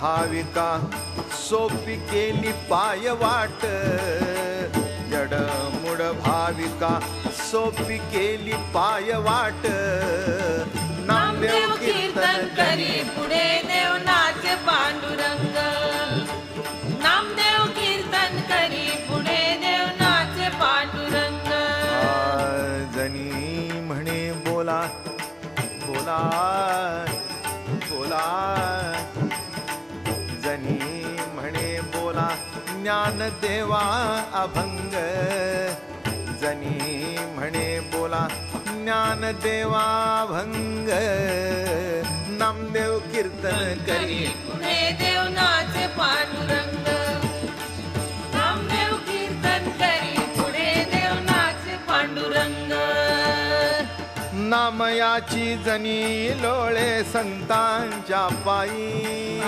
भाविका सोपी केली पाय वाट. जडमुड भाविका सोपी केली पाय वाट. नामदेव कीर्तन करी पुढे देव नाचे पांडुरंग. नामदेव कीर्तन करी पुढे देव नाचे पांडुरंग. जनी म्हणे बोला बोला बोला. जनी म्हणे बोला ज्ञान देवा अभंग. जनी म्हणे बोला ज्ञान देवा भंग नामदेव कीर्तन करी. देव नाचे पांडुरंग. नामदेव कीर्तन करी पुढे देव नाचे पांडुरंग. नामयाची जनी लोळे संतांच्या पायी.